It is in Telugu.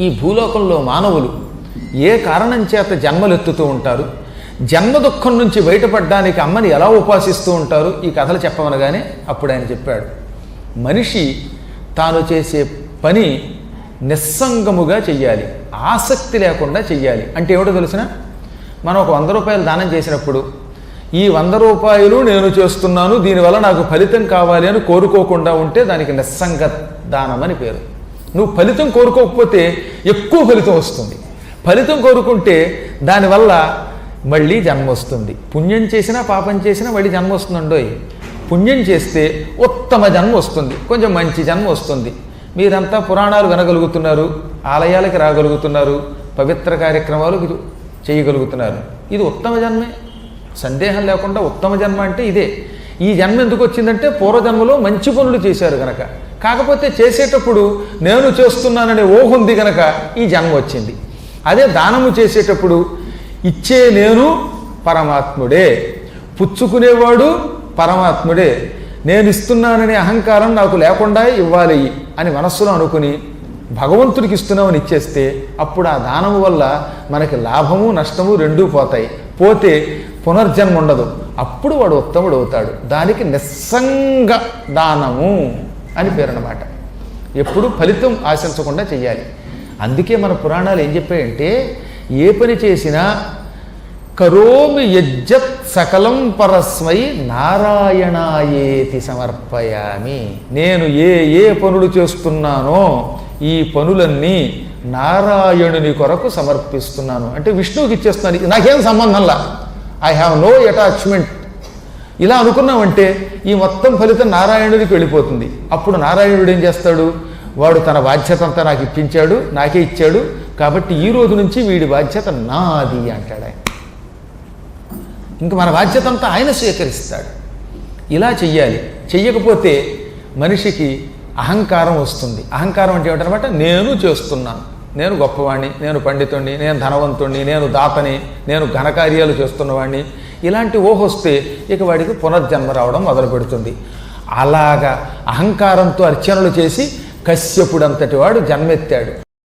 ఈ భూలోకంలో మానవులు ఏ కారణం చేత జన్మలెత్తుతూ ఉంటారు? జన్మ దుఃఖం నుంచి బయటపడడానికి అమ్మని ఎలా ఉపాసిస్తూ ఉంటారు? ఈ కథలు చెప్పమనగానే అప్పుడు ఆయన చెప్పాడు. మనిషి తాను చేసే పని నిస్సంగముగా చెయ్యాలి. ఆసక్తి లేకుండా చెయ్యాలి. అంటే ఏమిటో తెలిసిన? మనం ఒక వంద రూపాయలు దానం చేసినప్పుడు ఈ వంద రూపాయలు నేను చేస్తున్నాను దీనివల్ల నాకు ఫలితం కావాలి అని కోరుకోకుండా ఉంటే దానికి నిస్సంగ దానం అని పేరు. నువ్వు ఫలితం కోరుకోకపోతే ఎక్కువ ఫలితం వస్తుంది. ఫలితం కోరుకుంటే దానివల్ల మళ్ళీ జన్మ వస్తుంది. పుణ్యం చేసినా పాపం చేసినా మళ్ళీ జన్మ వస్తుందండోయ్ పుణ్యం చేస్తే ఉత్తమ జన్మ వస్తుంది. కొంచెం మంచి జన్మ వస్తుంది. మీరంతా పురాణాలు వినగలుగుతున్నారు ఆలయాలకి రాగలుగుతున్నారు పవిత్ర కార్యక్రమాలు ఇది చేయగలుగుతున్నారు. ఇది ఉత్తమ జన్మే. సందేహం లేకుండా ఉత్తమ జన్మ అంటే ఇదే. ఈ జన్మ ఎందుకు వచ్చిందంటే పూర్వజన్మలో మంచి పనులు చేశారు కనుక కాకపోతే చేసేటప్పుడు నేను చేస్తున్నాననే ఊహ ఉంది కనుక ఈ జన్మ వచ్చింది. అదే దానము చేసేటప్పుడు ఇచ్చే నేను పరమాత్ముడే. పుచ్చుకునేవాడు పరమాత్ముడే. నేను ఇస్తున్నాననే అహంకారం నాకు లేకుండా ఇవ్వాలి అని మనస్సులో అనుకుని భగవంతుడికి ఇస్తున్నామని ఇచ్చేస్తే అప్పుడు ఆ దానము వల్ల మనకి లాభము నష్టము రెండూ పోతాయి. పోతే పునర్జన్మ ఉండదు. అప్పుడు వాడు ఉత్తముడు అవుతాడు దానికి నిస్సంగ దానము. అని పేరు అన్నమాట ఎప్పుడు ఫలితం ఆశించకుండా చెయ్యాలి. అందుకే మన పురాణాలు ఏం చెప్పాయంటే ఏ పని చేసినా కరోమి యజ్జత్ సకలం పరస్మై నారాయణాయేతి సమర్పయామి. నేను ఏ ఏ పనులు చేస్తున్నానో ఈ పనులన్నీ నారాయణుని కొరకు సమర్పిస్తున్నాను. అంటే విష్ణువుకి ఇచ్చేస్తున్నాను. నాకేం సంబంధంలా? ఐ హ్యావ్ నో అటాచ్మెంట్ ఇలా అనుకున్నామంటే ఈ మొత్తం ఫలితం నారాయణుడికి వెళ్ళిపోతుంది. అప్పుడు నారాయణుడు ఏం చేస్తాడు? వాడు తన బాధ్యత అంతా నాకు ఇప్పించాడు నాకే ఇచ్చాడు. కాబట్టి ఈ రోజు నుంచి వీడి బాధ్యత నాది అంటాడు ఆయన. ఇంక మన బాధ్యత అంతా ఆయన స్వీకరిస్తాడు. ఇలా చెయ్యాలి. చెయ్యకపోతే మనిషికి అహంకారం వస్తుంది. అహంకారం అంటే ఏమిటనమాట? నేను చేస్తున్నాను. నేను గొప్పవాణ్ణి నేను పండితుణ్ణి నేను ధనవంతుణ్ణి నేను దాతని నేను ఘనకార్యాలు చేస్తున్నవాణ్ణి. ఇలాంటి ఓహొస్తే ఇక వాడికి పునర్జన్మ రావడం మొదలు పెడుతుంది. అలాగా అహంకారంతో అర్చనలు చేసి కశ్యపుడంతటి వాడు జన్మెత్తాడు.